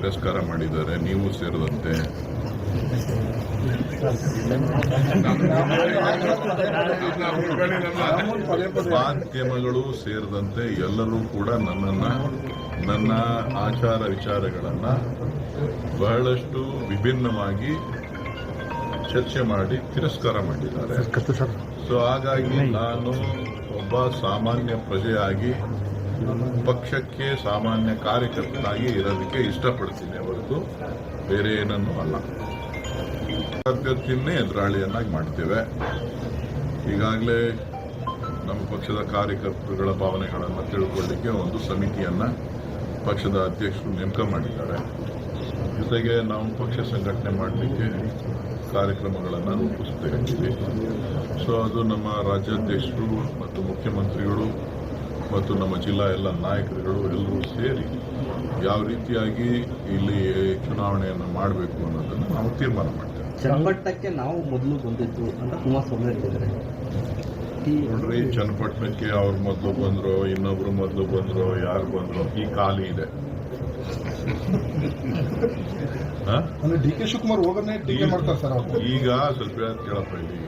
ತಿರಸ್ಕಾರ ಮಾಡಿದ್ದಾರೆ ನೀವು ಸೇರಿದಂತೆ. ಮಾಧ್ಯಮಗಳು ಸೇರಿದಂತೆ ಎಲ್ಲರೂ ಕೂಡ ನನ್ನನ್ನು ನನ್ನ ಆಚಾರ ವಿಚಾರಗಳನ್ನು ಬಹಳಷ್ಟು ವಿಭಿನ್ನವಾಗಿ ಚರ್ಚೆ ಮಾಡಿ ತಿರಸ್ಕಾರ ಮಾಡಿದ್ದಾರೆ. ಸೊ ಹಾಗಾಗಿ ನಾನು ಒಬ್ಬ ಸಾಮಾನ್ಯ ಪ್ರಜೆಯಾಗಿ ಪಕ್ಷಕ್ಕೆ ಸಾಮಾನ್ಯ ಕಾರ್ಯಕರ್ತನಾಗಿ ಇರೋದಕ್ಕೆ ಇಷ್ಟಪಡ್ತೀನಿ ಹೊರತು ಬೇರೆ ಏನನ್ನೂ ಅಲ್ಲ. ಅಭ್ಯರ್ಥಿಯನ್ನೇ ಎದುರಾಳಿಯನ್ನಾಗಿ ಮಾಡ್ತೇವೆ. ಈಗಾಗಲೇ ನಮ್ಮ ಪಕ್ಷದ ಕಾರ್ಯಕರ್ತರುಗಳ ಭಾವನೆಗಳನ್ನು ತಿಳ್ಕೊಳ್ಳಿಕ್ಕೆ ಒಂದು ಸಮಿತಿಯನ್ನು ಪಕ್ಷದ ಅಧ್ಯಕ್ಷರು ನೇಮಕ ಮಾಡಿದ್ದಾರೆ. ಜೊತೆಗೆ ನಾವು ಪಕ್ಷ ಸಂಘಟನೆ ಮಾಡಲಿಕ್ಕೆ ಕಾರ್ಯಕ್ರಮಗಳನ್ನು ರೂಪಿಸ್ತಾ ಇದ್ದೀವಿ. ಸೊ ಅದು ನಮ್ಮ ರಾಜ್ಯಾಧ್ಯಕ್ಷರು ಮತ್ತು ಮುಖ್ಯಮಂತ್ರಿಗಳು ಮತ್ತು ನಮ್ಮ ಜಿಲ್ಲಾ ಎಲ್ಲ ನಾಯಕರುಗಳು ಎಲ್ಲರೂ ಸೇರಿ ಯಾವ ರೀತಿಯಾಗಿ ಇಲ್ಲಿ ಚುನಾವಣೆಯನ್ನು ಮಾಡಬೇಕು ಅನ್ನೋದನ್ನು ನಾವು ತೀರ್ಮಾನ ಮಾಡ್ತೇವೆ. ಚನ್ನಪಟ್ಟಣಕ್ಕೆ ನಾವು ಮೊದಲು ಬಂದಿದ್ದು ಅಂತ ಕುಮಾರಸ್ವಾಮಿ ನೋಡ್ರಿ ಚನ್ನಪಟ್ಟಣಕ್ಕೆ ಅವ್ರ ಮೊದಲು ಬಂದ್ರು ಇನ್ನೊಬ್ರು ಮೊದಲು ಬಂದ್ರು ಯಾರು ಬಂದ್ರು ಈ ಖಾಲಿ ಇದೆ. ಹ? ಅಂದ್ರೆ ಡಿ ಕೆ ಶಿವಕುಮಾರ್ ಹೋಗೋದನ್ನೇ ಟೀಕೆ ಮಾಡ್ತಾರೆ ಸರ್ ಈಗ ಸ್ವಲ್ಪ ಕೇಳಪ್ಪ ಇಲ್ಲಿ